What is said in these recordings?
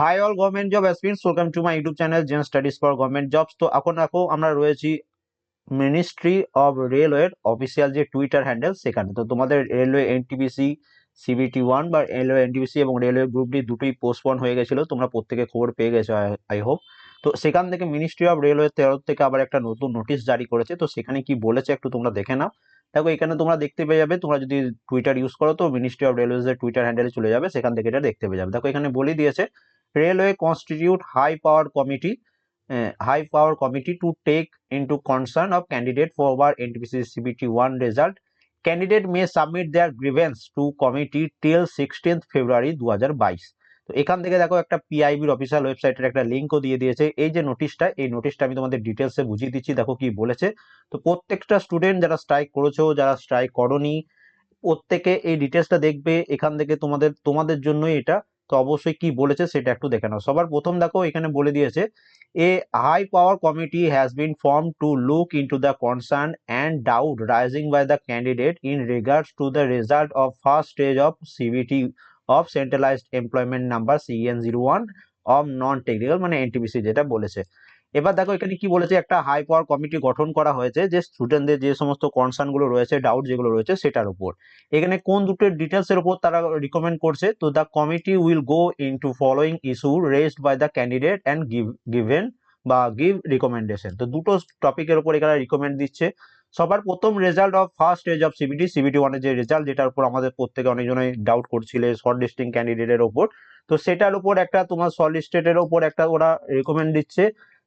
Hi all government job aspirants welcome to my YouTube channel Zen studies for government jobs তো এখন দেখো, আমরা রয়েছি মিনিস্ট্রি অফ রেলওয়ের অফিসিয়াল যে টুইটার হ্যান্ডেল সেখানে। তো তোমাদের রেলওয়ে এনটিপিসি সিবিটি ওয়ান বা রেলওয়ে এনটিপিসি এবং রেলওয়ে গ্রুপ ডি দুটোই পোস্টপন হয়ে গেছিল। তোমরা প্রত্যেকে খবর পেয়ে গেছো, আই হোপ তো সেখান থেকে মিনিস্ট্রি অফ রেলওয়ে তরফ থেকে আবার একটা নতুন নোটিশ জারি করেছে। তো সেখানে কি বলেছে একটু তোমরা দেখে নাও। দেখো, এখানে তোমরা দেখতে পেয়ে যাবে, তোমরা যদি টুইটার ইউজ করো, তো মিনিস্ট্রি অফ রেলওয়েজ এর টুইটার হ্যান্ডেলে চলে যাবে, সেখান থেকে এটা দেখতে পেয়ে যাবে। দেখো, এখানে বলে দিয়েছে railway constitute high power committee high power committee to take into concern of candidate for war NTPC CBT one result candidate may submit their grievance to committee till sixteenth February দু হাজার বাইশ তো এখান থেকে দেখো একটা পিআইবির অফিসিয়াল ওয়েবসাইটের একটা লিঙ্কও দিয়ে দিয়েছে। এই যে নোটিশটা এই নোটিশটা আমি তোমাদের ডিটেলসে বুঝিয়ে দিচ্ছি, দেখো কি বলেছে। তো প্রত্যেকটা স্টুডেন্ট যারা স্ট্রাইক করেছ, যারা স্ট্রাইক করনি, প্রত্যেকে এই ডিটেলসটা দেখবে। এখান থেকে তোমাদের তোমাদের জন্যই এটা তো অবশ্যই কি বলেছে সেটা একটু দেখে নাও। সবার প্রথম দেখো এখানে বলে দিয়েছে a high power committee has been form to look into the concern and doubt rising by the candidate in regards to the result of first stage of CBT of centralised employment number CEN zero one of non technical মানে NTPC যেটা বলেছে। এবার দেখো এখানে কি বলেছে, একটা high power committee গঠন করা হয়েছে যে স্টুডেন্টদের যে সমস্ত কনসার্নগুলো রয়েছে ডাউট যেগুলো রয়েছে সেটার উপর। এখানে কোন দুটো ডিটেলস এর উপর তারা রিকমেন্ড করছে? তো the committee will go into following issue raised by the candidate and give given বা গিভ রিকমেন্ডেশন তো দুটো টপিকের উপর এখানে রিকমেন্ড দিচ্ছে। সবার প্রথম result of first stage of CBT CBT ওয়ানের যে রেজাল্ট যেটার উপর আমাদের প্রত্যেকে অনেকজনই ডাউট করছিলে শর্ট লিস্টিং ক্যান্ডিডেটের ওপর তো সেটার উপর একটা তোমার শর্ট লিস্টেডের ওপর একটা ওরা রিকমেন্ড দিচ্ছে।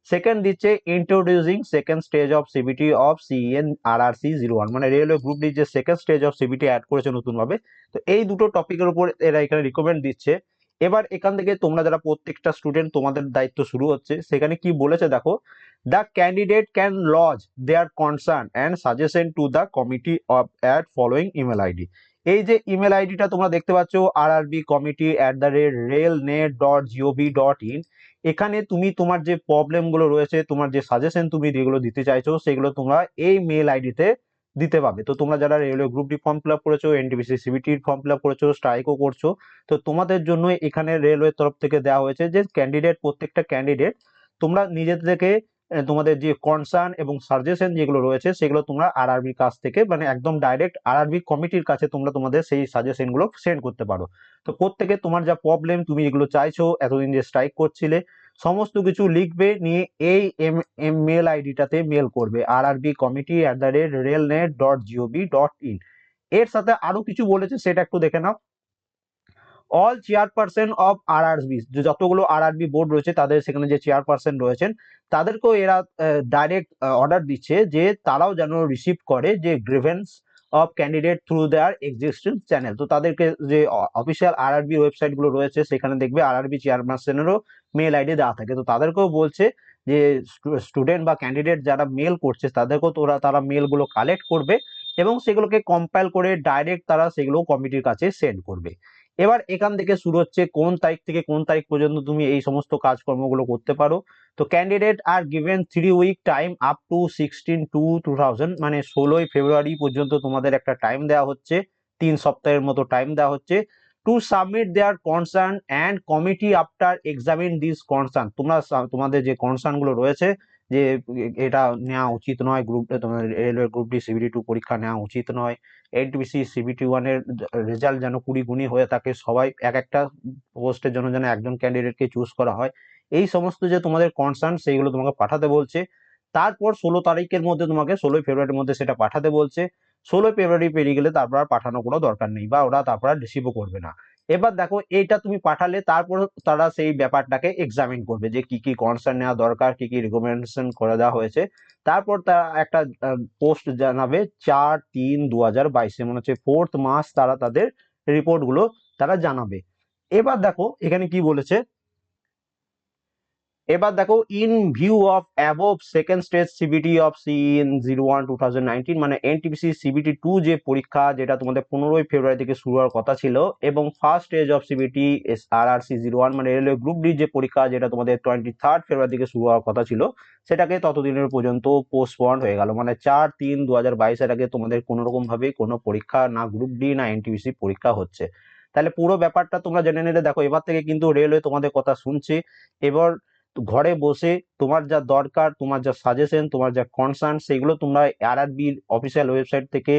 সেকেন্ড দিচ্ছে introducing second stage of CBT of CEN R R C zero one মানে রেলওয়ে গ্রুপ ডি যে second stage of CBT add করেছে নতুনভাবে। তো এই দুটো টপিকের উপর এরা এখানে রিকমেন্ড দিচ্ছে। এবার এখান থেকে তোমরা যারা প্রত্যেকটা স্টুডেন্ট তোমাদের দায়িত্ব শুরু হচ্ছে, সেখানে কি বলেছে দেখো the candidate can lodge their concern and suggestion to the committee of at following email ID এই যে ইমেল আইডিটা তোমরা দেখতে পাচ্ছ R R B committee at the rate rail net dot gov dot in এখানে তুমি তোমার যে প্রবলেমগুলো রয়েছে তোমার যে সাজেশন তুমি যেগুলো দিতে চাইছো সেগুলো তোমরা এই মেল আইডিতে দিতে পাবে তো তোমরা যারা railway group D form fill up করেছ এনটিপিসি সিবিটির ফর্ম ফিল আপ করেছ স্ট্রাইকও করছ তো তোমাদের জন্য এখানে রেলওয়ের তরফ থেকে দেওয়া হয়েছে যে ক্যান্ডিডেট প্রত্যেকটা ক্যান্ডিডেট তোমরা আহ, তোমাদের যে কনসার্ন এবং সাজেশন যেগুলো রয়েছে, সেগুলো তোমরা আরআরবি কাছ থেকে মানে একদম ডাইরেক্ট আরআরবি কমিটির কাছে তোমরা তোমাদের সেই সাজেশনগুলো সেন্ড করতে পারো। তো প্রত্যেকে তোমার যা প্রবলেম তুমি যেগুলো চাইছো, এতদিন যে স্ট্রাইক করছিলে, সমস্ত কিছু লিখবে, নিয়ে এই এম এম মেল আইডিটাতে মেল করবে R RB committee at the rate rail net dot gov dot in এর সাথে আরও কিছু বলেছে, সেটা একটু দেখে নাও। All chairperson of R RB যতগুলো আর আরবি বোর্ড রয়েছে, তাদের সেখানে যে চেয়ারপারসন রয়েছেন, তাদেরকেও এরা ডাইরেক্ট অর্ডার দিচ্ছে যে তারাও যেন রিসিভ করে যে grievance of candidate through their existing channel তো তাদেরকে যে অফিসিয়াল আর আরবি ওয়েবসাইটগুলো রয়েছে, সেখানে দেখবে আর আরবি চেয়ারপারসনেরও মেল আইডি দেওয়া থাকে। তো তাদেরকেও বলছে যে স্টুডেন্ট বা ক্যান্ডিডেট যারা মেল করছে, তাদেরকেও তোরা তারা মেলগুলো কালেক্ট করবে এবং সেগুলোকে কম্পাইল করে ডাইরেক্ট তারা সেগুলো কমিটির কাছে সেন্ড করবে। এবার এখান থেকে শুরু হচ্ছে কোন তারিখ থেকে কোন তারিখ পর্যন্ত তুমি এই সমস্ত কাজকর্মগুলো করতে পারো। তো candidate are given three week time up to sixteen two two thousand মানে ষোলোই ফেব্রুয়ারি পর্যন্ত তোমাদের একটা টাইম দেওয়া হচ্ছে, তিন সপ্তাহের মতো টাইম দেওয়া হচ্ছে। To submit their concern and committee after examine this concern তোমরা তোমাদের যে কনসার্নগুলো রয়েছে যে এটা নেওয়া উচিত নয় গ্রুপ তোমার railway group D CBT two পরীক্ষা নেওয়া উচিত নয়। এনটিপিসি সিবিটি ওয়ানের রেজাল্ট যেন কুড়ি গুণী হয়ে থাকে, সবাই এক একটা পোস্টের জন্য যেন একজন ক্যান্ডিডেটকে চুজ করা হয়। এই সমস্ত যে তোমাদের কনসার্ন সেইগুলো তোমাকে পাঠাতে বলছে। তারপর ষোলো তারিখের মধ্যে তোমাকে ষোলোই ফেব্রুয়ারির মধ্যে সেটা পাঠাতে বলছে। ষোলোই ফেব্রুয়ারি পেরিয়ে গেলে তারপর আর পাঠানো কোনো দরকার নেই বা ওরা তারপর আর রিসিভও করবে না। এবার দেখো এইটা তুমি পাঠালে, তারপর তারা সেই ব্যাপারটাকে এক্সামিন করবে যে কি কি কনসার্ন নেওয়া দরকার, কি কি রিকমেন্ডেশন করে দেওয়া হয়েছে। তারপর তারা একটা পোস্ট জানাবে চার তিন দু হাজার বাইশে, মনে হচ্ছে ফোর্থ মাস তারা তাদের রিপোর্টগুলো তারা জানাবে। এবার দেখো এখানে কি বলেছে এবার দেখো in view of above second stage CBT of CEN zero one two thousand nineteen মানে এনটিপিসি সিবিটি টু যে পরীক্ষা, যেটা তোমাদের পনেরোই ফেব্রুয়ারি থেকে শুরু হওয়ার কথা ছিল, এবং first stage of CBT S R R C zero one মানে রেলওয়ে গ্রুপ ডি যে পরীক্ষা, যেটা তোমাদের টোয়েন্টি থার্ড ফেব্রুয়ারি থেকে শুরু হওয়ার কথা ছিল, সেটাকে ততদিনের পর্যন্ত পোস্টপন্ড হয়ে গেল। মানে চার তিন দু হাজার বাইশের আগে তোমাদের কোনো রকম কোনো পরীক্ষা, না গ্রুপ ডি না এনটিপিসি পরীক্ষা হচ্ছে। তাহলে পুরো ব্যাপারটা তোমরা জেনে নিলে, দেখো এবার থেকে কিন্তু রেলওয়ে তোমাদের কথা শুনছে। এবার ঘরে বসে তোমার যা দরকার, তোমার যা সাজেশন তোমার যা কনসার্ন সেগুলো তোমরা আরআরবির অফিসিয়াল ওয়েবসাইট থেকে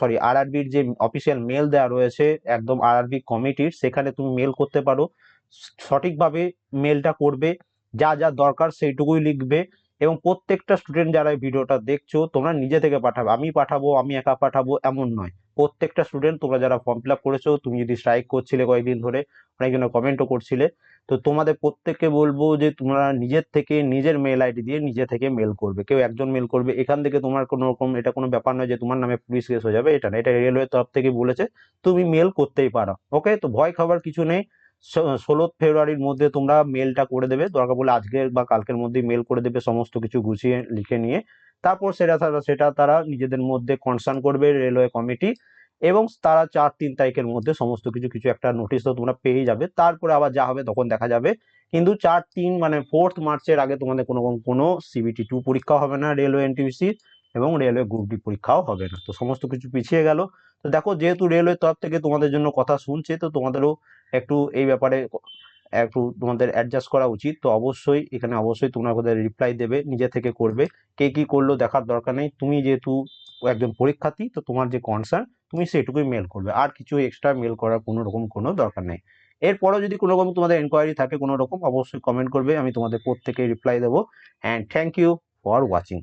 সরি আর আরআরবির যে অফিসিয়াল মেল দেওয়া রয়েছে, একদম আর আরআরবি কমিটির সেখানে তুমি মেল করতে পারো। সঠিকভাবে মেলটা করবে, যা যা দরকার সেইটুকুই লিখবে এবং প্রত্যেকটা স্টুডেন্ট যারা এই ভিডিওটা দেখছ, তোমরা নিজে থেকে পাঠাবে। আমি পাঠাবো, আমি একা পাঠাবো, এমন নয়। প্রত্যেকটা স্টুডেন্ট তোমরা যারা ফর্ম ফিল আপ করেছ, তুমি যদি স্ট্রাইক করছিলে কয়েকদিন ধরে, অনেকজনে কমেন্টও করছিলে তো তোমাদের প্রত্যেককে বলব যে, তোমরা নিজের থেকে নিজের মেল আইডি দিয়ে নিজে থেকে মেল করবে। কেউ একজন মেল করবে, এখান থেকে তোমার কোনো রকম, এটা কোনো ব্যাপার নয় যে, তোমার নামে পুলিশ কেস হয়ে যাবে, এটা না। এটা রেলওয়ে তরফ থেকে বলেছে, তুমি মেল করতেই পারো। ওকে তো ভয় খাবার কিছু নেই। ষোলো ফেব্রুয়ারির মধ্যে তোমরা মেলটা করে দেবে। দরকার বলে আজকের বা কালকের মধ্যে মেল করে দেবে, সমস্ত কিছু গুছিয়ে লিখে নিয়ে। তারপর সেটা সেটা তারা নিজেদের মধ্যে কনসার্ন করবে রেলওয়ে কমিটি এবং তারা চার তিন তারিখের মধ্যে সমস্ত কিছু কিছু একটা নোটিশ তো তোমরা পেয়ে যাবে। তারপরে আবার যা হবে তখন দেখা যাবে। কিন্তু চার তিন মানে ফোর্থ মার্চের আগে তোমাদের কোনো কোনো সিবিটি টু পরীক্ষা হবে না রেলওয়ে এনটিপিসি এবং রেলওয়ে গ্রুপ ডি পরীক্ষাও হবে না। তো সমস্ত কিছু পিছিয়ে গেল। তো দেখো, যেহেতু রেলওয়ে তরফ থেকে তোমাদের জন্য কথা শুনছে, তো তোমাদেরও একটু এই ব্যাপারে একটু তোমাদের অ্যাডজাস্ট করা উচিত। তো অবশ্যই, এখানে অবশ্যই তোমরা ওদের রিপ্লাই দেবে, নিজে থেকে করবে। কে কি করল দেখার দরকার নেই। তুমি যেহেতু একজন পরীক্ষার্থী, তো তোমার যে কনসার্ন তুমি সেটুকুই মেল করবে। আর কিছু এক্সট্রা মেল করার কোনো রকম কোনো দরকার নেই। এরপরেও যদি কোনো রকম তোমাদের এনকোয়ারি থাকে কোনো রকম, অবশ্যই কমেন্ট করবে, আমি তোমাদের প্রত্যেকে রিপ্লাই দেবো। And thank you for watching